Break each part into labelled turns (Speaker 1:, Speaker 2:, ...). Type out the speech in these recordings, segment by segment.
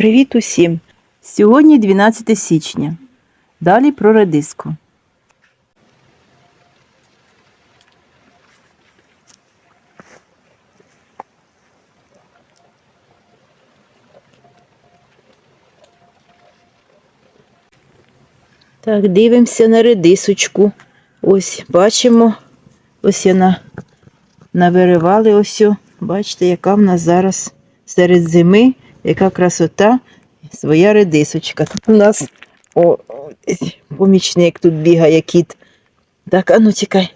Speaker 1: Привіт усім! Сьогодні 12 січня. Далі про редиску. Так, дивимося на редисочку. Ось бачимо, ось вона навиривали ось. Бачите, яка в нас зараз серед зими, яка красота, своя редисочка. Тут у нас о, помічник тут бігає кіт. Так, а ну тікай.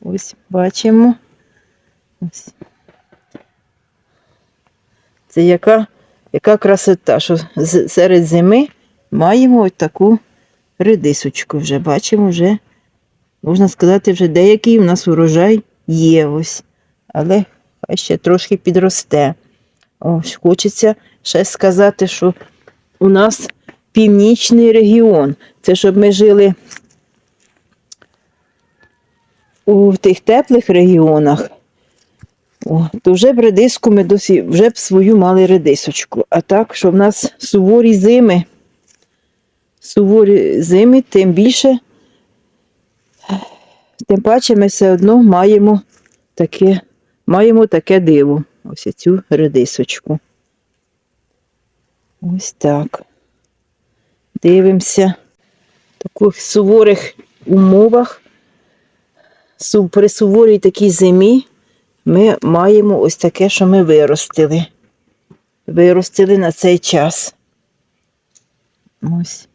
Speaker 1: Ось бачимо. Ось. Це яка, яка красота, що серед зими маємо ось таку редисочку. Вже бачимо, вже, можна сказати, вже деякий у нас урожай є ось. Але хай ще трошки підросте. Ось, хочеться ще сказати, що у нас північний регіон. Це щоб ми жили у тих теплих регіонах, о, то вже б редиску ми досі вже б свою мали редисочку. А так, що в нас суворі зими, суворі зими, тим більше, тим паче ми все одно маємо таке, маємо таке диво. Ось цю редисочку. Ось так. Дивимося. В таких суворих умовах, при суворій такій зимі, ми маємо ось таке, що ми виростили. Виростили на цей час. Ось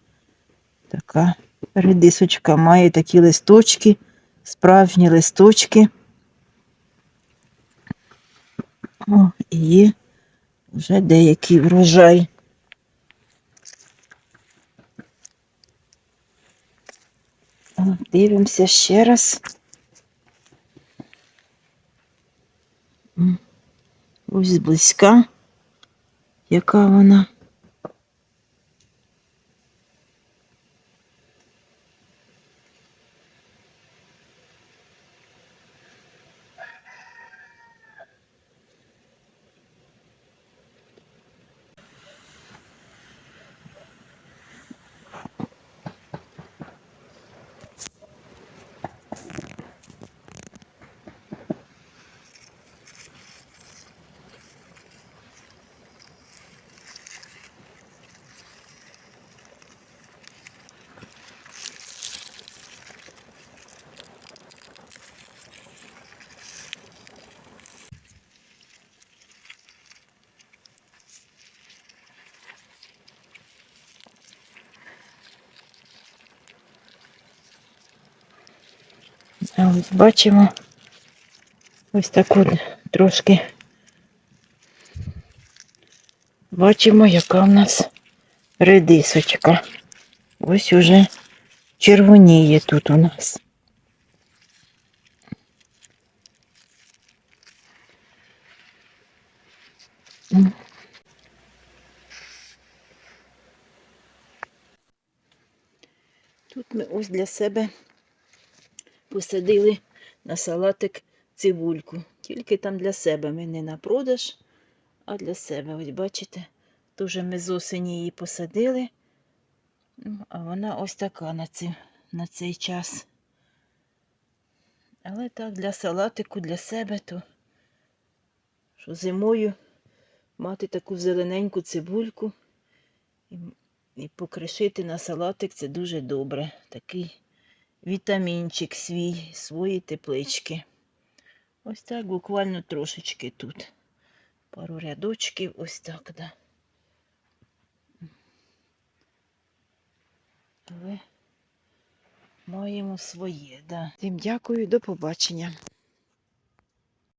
Speaker 1: така редисочка має такі листочки, справжні листочки. О, і є вже деякий врожай. Дивимося ще раз. Ось зблизька, яка вона. Ось бачимо ось таку трошки. Бачимо, яка в нас редисочка. Ось уже червоніє тут у нас. Тут ми ось для себе посадили на салатик цибульку. Тільки там для себе ми не на продаж, а для себе. Ось бачите, дуже ми з осені її посадили. Ну, А вона ось така на, ці, на цей час. Але так, для салатику, для себе, то що зимою мати таку зелененьку цибульку і, і покришити на салатик це дуже добре. Такий вітамінчик свій, свої теплички. Ось так буквально трошечки тут. Пару рядочків, ось так, да. Але маємо своє, да. Тим дякую, до побачення.